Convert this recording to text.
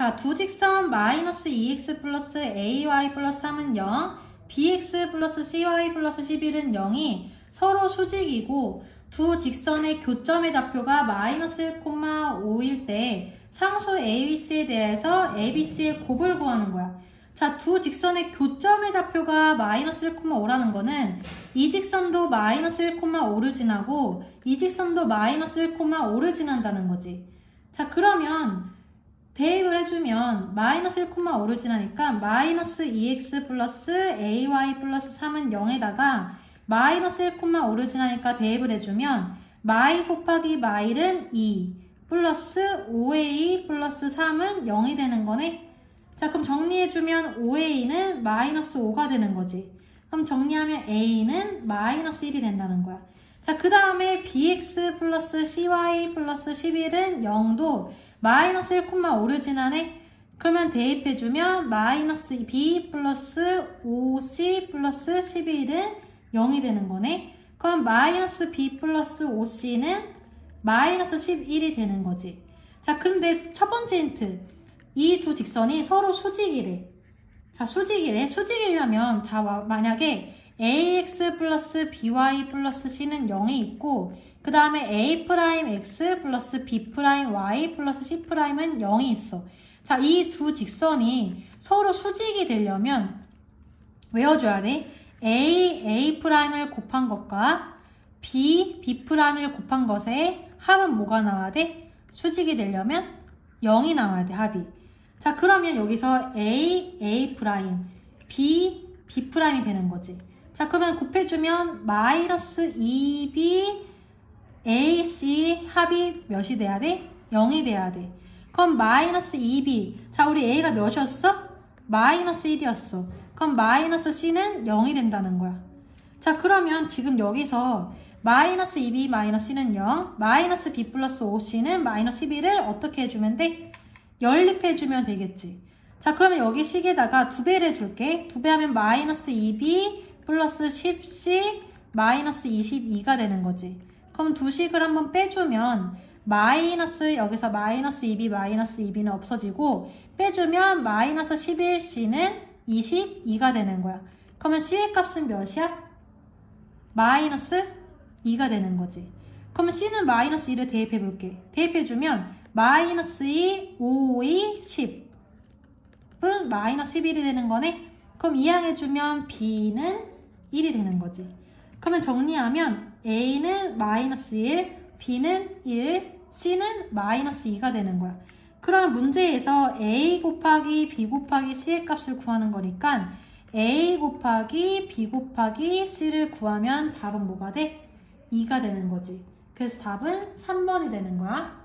자, 두 직선 마이너스 2x 플러스 ay 플러스 3은 0, bx 플러스 cy 플러스 11은 0이 서로 수직이고 두 직선의 교점의 좌표가 마이너스 1,5일 때 상수 ABC에 대해서 ABC의 곱을 구하는 거야. 자, 두 직선의 교점의 좌표가 마이너스 1,5라는 거는 이 직선도 마이너스 1,5를 지나고 이 직선도 마이너스 1,5를 지난다는 거지. 자, 그러면 대입을 해주면 마이너스 1,5를 지나니까 마이너스 2x 플러스 ay 플러스 3은 0에다가 마이너스 1,5를 지나니까 대입을 해주면 마이 곱하기 마일은 2 플러스 5a 플러스 3은 0이 되는 거네. 자 그럼 정리해주면 5a는 마이너스 5가 되는 거지. 그럼 정리하면 a는 마이너스 1이 된다는 거야. 자 그 다음에 bx 플러스 cy 플러스 11은 0도 마이너스 1,5를 지나네. 그러면 대입해주면 마이너스 b 플러스 5c 플러스 11은 0이 되는 거네. 그럼 마이너스 b 플러스 5c는 마이너스 11이 되는 거지. 자, 그런데 첫 번째 힌트. 이 두 직선이 서로 수직이래. 자, 수직이래. 수직이려면, 자, 와- 만약에 ax 플러스 by 플러스 c는 0이 있고, 그 다음에 a 프라임 x 플러스 b 프라임 y 플러스 c 프라임은 0이 있어. 자, 이 두 직선이 서로 수직이 되려면 외워줘야 돼. A, A 프라임을 곱한 것과 B, B 프라임을 곱한 것의 합은 뭐가 나와야 돼? 수직이 되려면 0이 나와야 돼, 합이. 자, 그러면 여기서 A, A 프라임, B, B 프라임이 되는 거지. 자, 그러면 곱해주면 마이너스 2B, AC 합이 몇이 돼야 돼? 0이 돼야 돼. 그럼 마이너스 2B. 자, 우리 A가 몇이었어? 마이너스 1이었어. 그럼 마이너스 C는 0이 된다는 거야. 자, 그러면 지금 여기서 마이너스 2B 마이너스 C는 0, 마이너스 B 플러스 5C는 마이너스 12를 어떻게 해주면 돼? 연립해주면 되겠지. 자, 그러면 여기 식에다가 두 배를 해줄게. 두 배 하면 마이너스 2B 플러스 10C 마이너스 22가 되는 거지. 그럼 두 식을 한번 빼주면 마이너스 여기서 마이너스 2B 마이너스 2B는 없어지고 빼주면 마이너스 11C는 22가 되는 거야. 그러면 C의 값은 몇이야? 마이너스 2가 되는 거지. 그러면 C는 마이너스 2를 대입해 볼게. 대입해 주면 마이너스 2, 5, 2, 10은 마이너스 11이 되는 거네. 그럼 이항해주면 B는 1이 되는 거지. 그러면 정리하면 A는 마이너스 1, B는 1, C는 마이너스 2가 되는 거야. 그럼 문제에서 A 곱하기 B 곱하기 C의 값을 구하는 거니까 A 곱하기 B 곱하기 C를 구하면 답은 뭐가 돼? 2가 되는 거지. 그래서 답은 3번이 되는 거야.